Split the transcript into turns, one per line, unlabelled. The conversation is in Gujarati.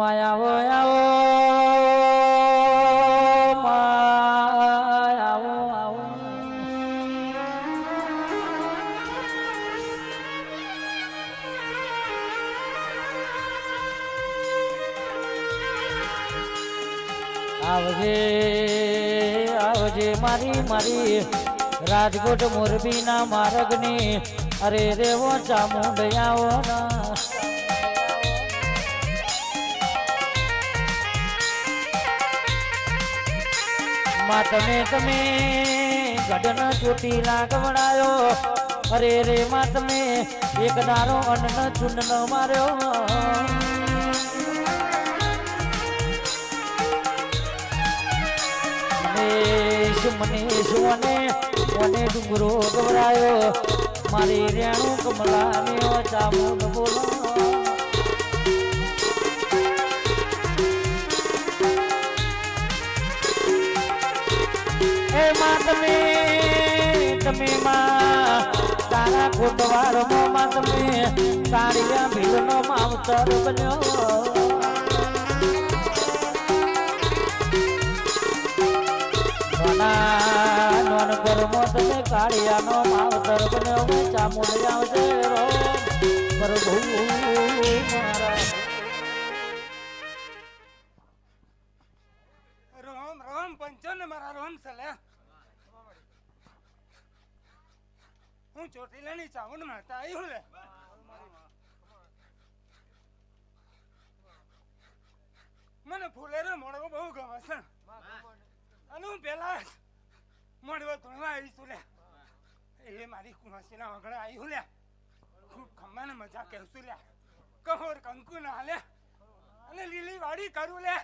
માયાવો આવો માયાવો આવો. આવજે આવજે મારી મારી રાજકોટ મોરબીના માર્ગની. અરે રેવો ચામુંડયાઓ માં તમે તમે ગઢન ચોટી લાગવડાયો અરે રે માં તમે, એક દારો અન્ન ચૂંડ ન માર્યો. મનેશ મનેશ, મને મને મારી રેણું કમલા ને ચામુંડ બોલો. હે માં તમે તમે માં તારા કોટવાળમાં માં તમે તાળિયા ભીલનો માવતર બન્યો. નોના કરમો તમે કાળિયાનો માવતર બન્યો. મેં ચામુંડ આવજે રો, પ્રભુ મારા.
રોમ રોમ પંચો મારા રોમ સલે હું ચોટીલાની ચાવણ માતા આવ્યું લે. મને ફૂલેરો મોડવો બહુ ગમે છે. અને હું પેલા મોડવો ધોળવા આવીશું લે. એ મારી કુમાસીના વગડે આવ્યું લે. ખૂબ ખમ્માને મજા કહેશું લે. કહોર કંકુ ના લે. અને લીલી વાડી કરું લે.